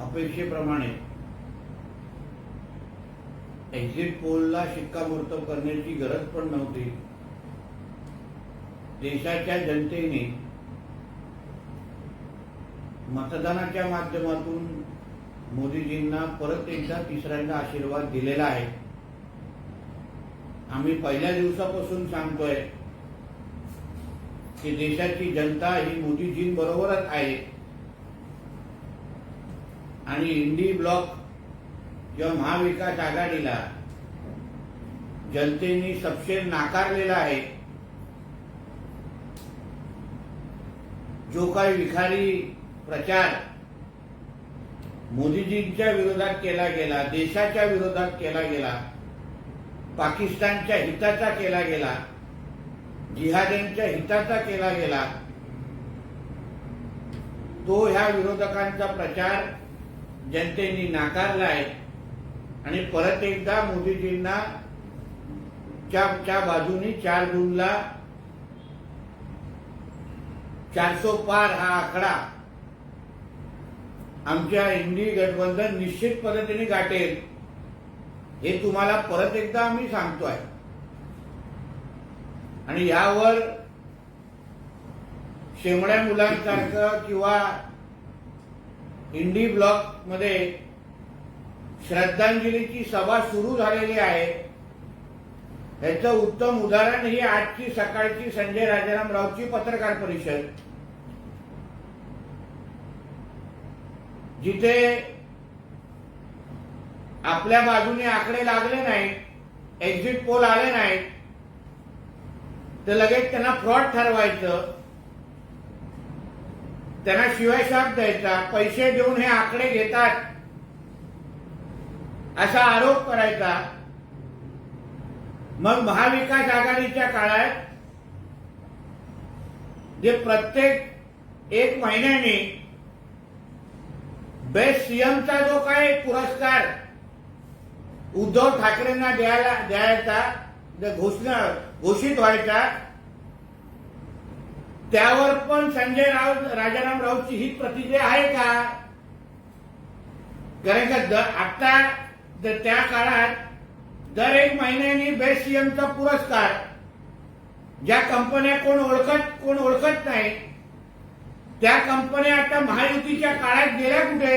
अपेक्षेप्रमाणे एक्झिट पोलला शिक्कामोर्तब करण्याची गरज पण नव्हती. देशाच्या जनतेने मतदानाच्या माध्यमातून मोदीजींना परत एकदा तिसऱ्यांदा आशीर्वाद दिलेला आहे. आम्ही पहिल्या दिवसापासून सांगतोय की देशाची जनता ही मोदीजींबरोबरच आहे. आणि इंडी ब्लॉक किंवा महाविकास आघाडीला जनतेने सपशेल नाकारलेला आहे. जो काही विखारी प्रचार मोदीजींच्या विरोधात केला गेला देशाच्या विरोधात केला गेला पाकिस्तानच्या हिताचा केला गेला जिहाद्यांच्या हिताचा केला गेला तो ह्या विरोधकांचा प्रचार जनतेने नाकारला आहे आणि परत एकदा मोदीजींना च्या च्या बाजूनी चार जूनला चारसो पार हा आकडा आमच्या इंडी गठबंधन निश्चित पद्धतीने गाठेल हे तुम्हाला परत एकदा आम्ही सांगतोय. आणि यावर शेमड्या मुलांसारखं किंवा इंडी ब्लॉकमध्ये श्रद्धांजलीची सभा सुरू झालेली आहे. याचं उत्तम उदाहरण ही आजची सकाळची संजय राजाराम रावची पत्रकार परिषद. जिथे आपल्या बाजूने आकडे लागले नाहीत एक्झिट पोल आले नाहीत तर लगेच त्यांना फ्रॉड ठरवायचं. त्यांना शिवायशाप द्यायचा पैसे देऊन हे आकडे घेतात. असा आरोप करायचा. मग महाविकास आघाडीच्या काळात जे प्रत्येक एक महिन्याने बेस्ट सीएमचा जो काय पुरस्कार उद्धव ठाकरेंना द्यायला द्यायचा घोषणा घोषित व्हायचा त्यावर पण संजय राऊत राजाराम राऊतची ही प्रतिक्रिया आहे का? कारण का आता त्या काळात दर एक महिन्यानी बेस्ट सीएमचा पुरस्कार ज्या कंपन्या कोण ओळखत कोण ओळखत नाही त्या कंपन्या आता महायुतीच्या काळात गेल्या कुठे?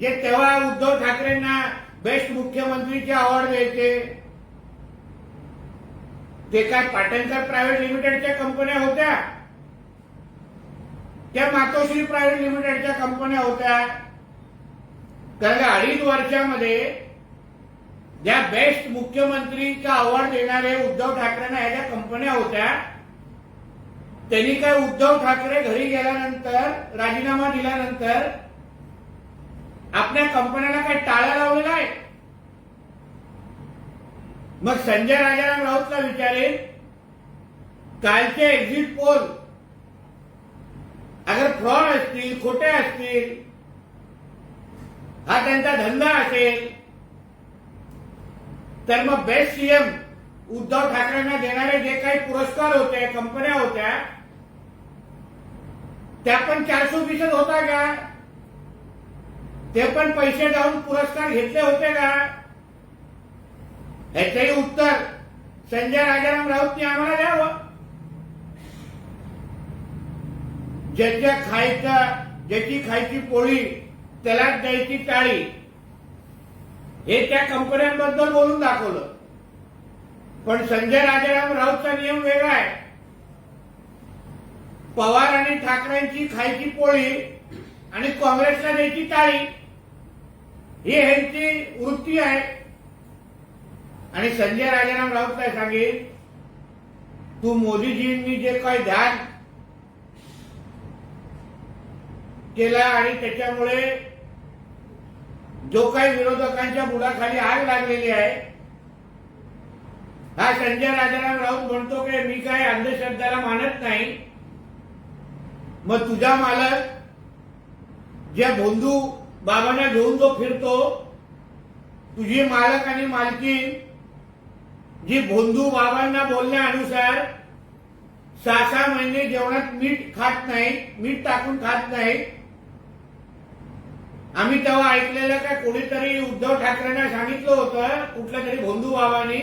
जे तेव्हा उद्धव ठाकरेंना बेस्ट मुख्यमंत्रीचे अवॉर्ड द्यायचे. ते काय पाटणकर प्रायव्हेट लिमिटेडच्या कंपन्या होत्या? त्या मातोश्री प्रायव्हेट लिमिटेडच्या कंपन्या होत्या. कारण अडीच वर्षामध्ये ज्या बेस्ट मुख्यमंत्रीचा अवॉर्ड देणारे उद्धव ठाकरेंना ह्या ज्या कंपन्या होत्या त्यांनी काय उद्धव ठाकरे घरी गेल्यानंतर राजीनामा दिल्यानंतर आपल्या कंपन्याला काय टाळ्या लावलेला आहे मग संजय राजाराम राऊतला विचारेल कालचे एक्झिट पोल फ्रॉड असतील खोटे असतील हा त्यांचा धंदा असेल तर मग बेस्ट सीएम उद्धव ठाकरेंना देणारे जे काही पुरस्कार होते कंपन्या होत्या त्या पण चारशे फीसद होता का? ते पण पैसे देऊन पुरस्कार घेतले होते का? ह्याचंही उत्तर संजय राजाराम राऊतनी आम्हाला द्यावं. ज्याच्या खायचा ज्याची खायची पोळी त्याला द्यायची टाळी. हे त्या कंपन्यांबद्दल बोलून दाखवलं. पण संजय राजाराम राऊतचा नियम वेगळा आहे. पवार आणि ठाकरेंची खायची पोळी आणि काँग्रेसला द्यायची टाळी. ही ह्यांची वृत्ती आहे. आणि संजय राजाराम राऊत काय सांगेल तू मोदीजींनी जे काही ध्यान केला आणि त्याच्यामुळे जो काही विरोधकांच्या मुलाखाली आग लागलेली आहे हा संजय राजाराम राऊत म्हणतो की मी काय अंधश्रद्धाला मानत नाही. मग तुझा मालक ज्या भोंदू बाबांना घेऊन जो फिरतो तुझी मालक आणि मालकी जी भोंदू बाबांना बोलण्यानुसार सहा सहा महिने जेवणात मीठ खात नाही मीठ टाकून खात नाही आम्ही तेव्हा ऐकलेलं काय कोणीतरी उद्धव ठाकरेंना सांगितलं होतं कुठल्या तरी भोंदू भावानी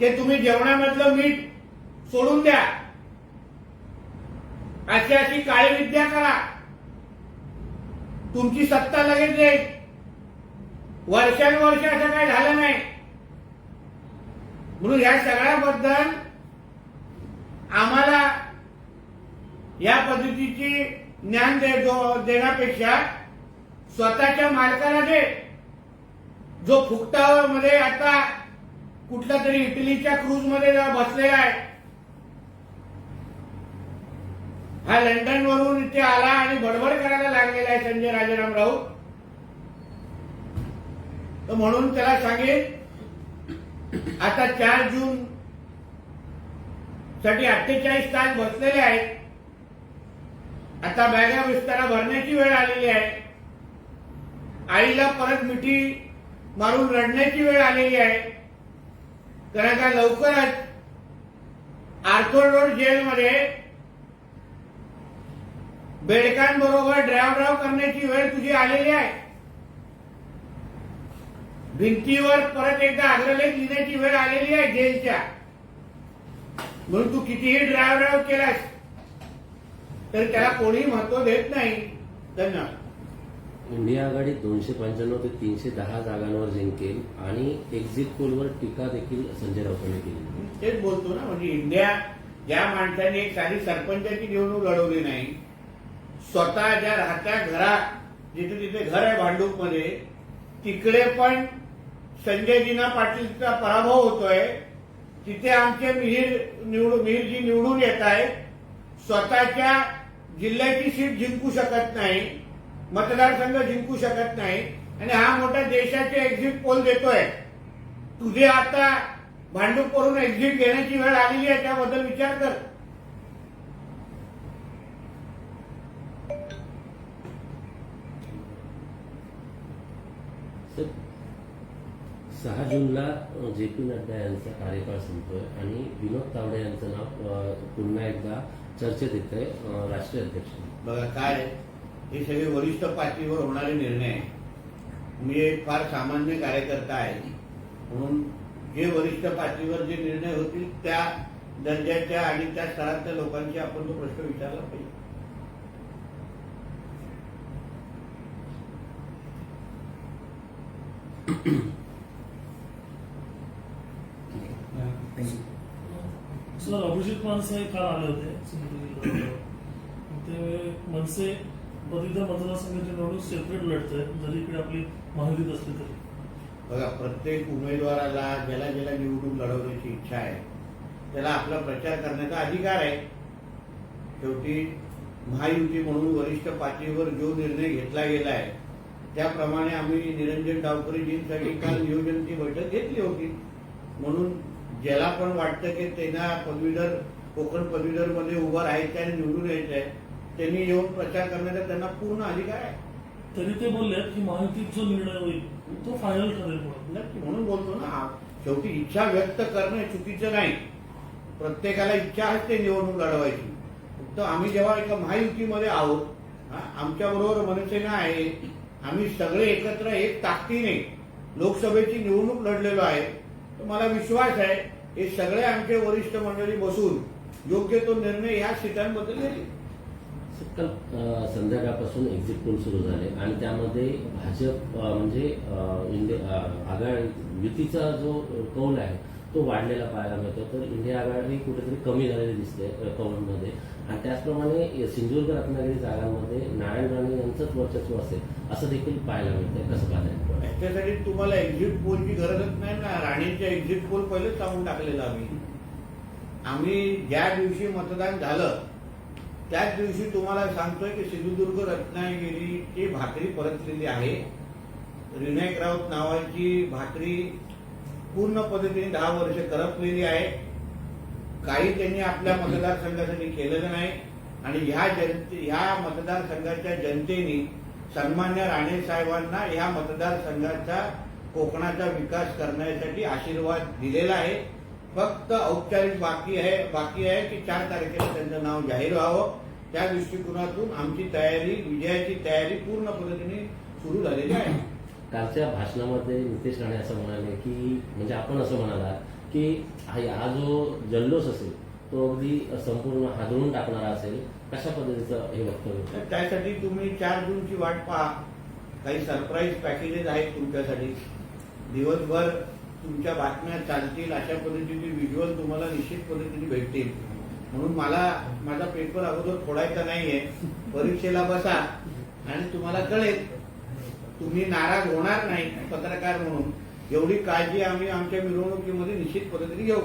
ते तुम्ही जेवणामधलं मीठ सोडून द्या. अशी अशी काळी विद्या करा. तुमची सत्ता लगेच येईल. वर्षानुवर्ष असं काही झालं नाही. म्हणून ह्या सगळ्याबद्दल आम्हाला या पद्धतीची ज्ञान दे देण्यापेक्षा स्वतःच्या मालकाला दे. जो फुकटामध्ये आता कुठल्या तरी इटलीच्या क्रूजमध्ये बसलेला आहे. हा लंडन वरून इथे आला आणि बडबड करायला लागलेला आहे संजय राजाराम राऊत. तर म्हणून त्याला सांगेल आता चार जून साठी अठ्ठेचाळीस तास बसलेले आहेत. आता बॅगा विस्तारा भरण्याची वेळ आलेली आहे. आईला परत मिठी मारून रडण्याची वेळ आलेली आहे. कारण का लवकरच आर्थोर रोड जेलमध्ये बेडकांबरोबर ड्राव ड्राव करण्याची वेळ तुझी आलेली आहे. भिंतीवर परत एकदा अग्रलेख लिहिण्याची वेळ आलेली आहे जेलच्या. म्हणून तू कितीही ड्राव ड्राव केलास तर त्याला कोणी महत्त्व देत नाही. धन्यवाद. इंडिया आघाडी दोनशे पंच्याण्णव ते तीनशे दहा जागांवर जिंकेल आणि एक्झिट पोलवर टीका देखील संजय राऊतांनी केली. तेच बोलतो ना म्हणजे इंडिया ज्या माणसाने एक साधी सरपंचाची निवडणूक लढवली नाही. स्वतः ज्या राहत्या घरात जिथे तिथे घर आहे भांडूपमध्ये तिकडे पण संजय दिना पाटीलचा पराभव होतोय. तिथे आमचे मिहीर निवडून मिहीरजी निवडून येत आहे स्वतःच्या जिल्ह्याची सीट जिंकू शकत नाही मतदारसंघ जिंकू शकत नाही आणि हा मोठा देशाचे एक्झिट पोल देतोय. तुझे आता भांडूप करून एक्झिट घेण्याची वेळ आलेली आहे त्याबद्दल विचार कर. सहा जूनला जे पी नड्डा यांचा कार्यकाळ संपतोय आणि विनोद तावडे यांचं नाव पुन्हा एकदा चर्चेत येत आहे राष्ट्रीय अध्यक्ष. बघा काय आहे, हे सगळे वरिष्ठ पातळीवर होणारे निर्णय आहे. मी एक फार सामान्य कार्यकर्ता आहे. म्हणून जे वरिष्ठ पातळीवर जे निर्णय होतील त्या दर्जाच्या आणि त्या स्तरातल्या लोकांशी आपण तो प्रश्न विचारला पाहिजे. सर अभिजित मानसे काल आले होते सिंधुदुर्ग ते मनसे पदवीधर मतदारसंघाची निवडणूक सेपरेट लढतंय जरी इकडे आपली महायुतीत असली तरी. बघा प्रत्येक उमेदवाराला ज्याला ज्याला निवडून लढवण्याची इच्छा आहे त्याला आपला प्रचार करण्याचा अधिकार आहे. शेवटी महायुती म्हणून वरिष्ठ पातळीवर जो निर्णय घेतला गेला आहे त्याप्रमाणे आम्ही निरंजन डावकरेजींसाठी काल नियोजनची बैठक घेतली होती. म्हणून ज्याला पण वाटतं की त्यांना पदवीधर कोकण पदवीधरमध्ये उभं राहायचं आणि निवडून यायचं आहे त्यांनी येऊन प्रचार करण्याचा त्यांना पूर्ण अधिकार आहे. तरी ते बोलले की महायुतीत जो निर्णय होईल तो फायनल ठरेल म्हणून. नक्की म्हणून बोलतो ना शेवटी इच्छा व्यक्त करणे चुकीचं नाही. प्रत्येकाला इच्छा असते निवडणूक लढवायची. फक्त आम्ही जेव्हा एका महायुतीमध्ये आहोत आमच्या बरोबर मनसेना आहे. आम्ही सगळे एकत्र एक ताकदीने लोकसभेची निवडणूक लढलेलो आहे. तर मला विश्वास आहे हे सगळे आमचे वरिष्ठ मंडळी बसून योग्य तो निर्णय या सीटांबद्दल घेतील. काल संध्याकाळपासून एक्झिट पोल सुरू झाले आणि त्यामध्ये भाजप म्हणजे आघाडी युतीचा जो कौल आहे तो वाढलेला पाहायला मिळतो. तर इंडिया आघाडी कुठेतरी कमी झालेली दिसते कौलमध्ये. आणि त्याचप्रमाणे सिंधुदुर्ग रत्नागिरी जागांमध्ये नारायण राणे यांचंच वर्चस्व असेल असं देखील पाहायला मिळतंय. कसं पाहताय? याच्यासाठी तुम्हाला एक्झिट पोलची गरजच नाही. ना एक्झिट पोल पहिलेच सांगून टाकलेलं आम्ही. आम्ही ज्या दिवशी मतदान झालं त्याच दिवशी तुम्हाला सांगतोय की सिंधुदुर्ग रत्नागिरीची भाकरी परतलेली आहे. विनायक राऊत नावाची भाकरी पूर्ण पद्धतीने दहा वर्ष करपलेली आहे. काही त्यांनी आपल्या मतदारसंघासाठी केलेलं नाही. आणि ह्या जनते ह्या मतदारसंघाच्या जनतेने सन्मान्य राणे साहेबांना ह्या मतदारसंघाचा कोकणाचा विकास करण्यासाठी आशीर्वाद दिलेला आहे. फक्त औपचारिक बाकी आहे बाकी आहे की चार तारखेला त्यांचं नाव जाहीर व्हावं. त्या दृष्टिकोनातून आमची तयारी विजयाची तयारी पूर्ण पद्धतीने सुरू झालेली आहे. कालच्या भाषणामध्ये नितेश राणे असं म्हणाले की म्हणजे आपण असं म्हणाला की हा जो जल्लोष असेल तो अगदी संपूर्ण हादरून टाकणारा असेल कशा पद्धतीचं हे वक्तव्य त्यासाठी तुम्ही चार जूनची वाट पहा. काही सरप्राईज पॅकेजेस आहेत तुमच्यासाठी. दिवसभर तुमच्या बातम्या चालतील अशा पद्धतीचे व्हिज्युअल तुम्हाला निश्चित पद्धतीने भेटतील. म्हणून मला माझा पेपर अगोदर फोडायचा नाहीये. परीक्षेला बसा आणि तुम्हाला कळेल. तुम्ही नाराज होणार नाही पत्रकार म्हणून. एवढी काळजी आम्ही आमच्या मिरवणुकीमध्ये निश्चित पद्धतीने घेऊ.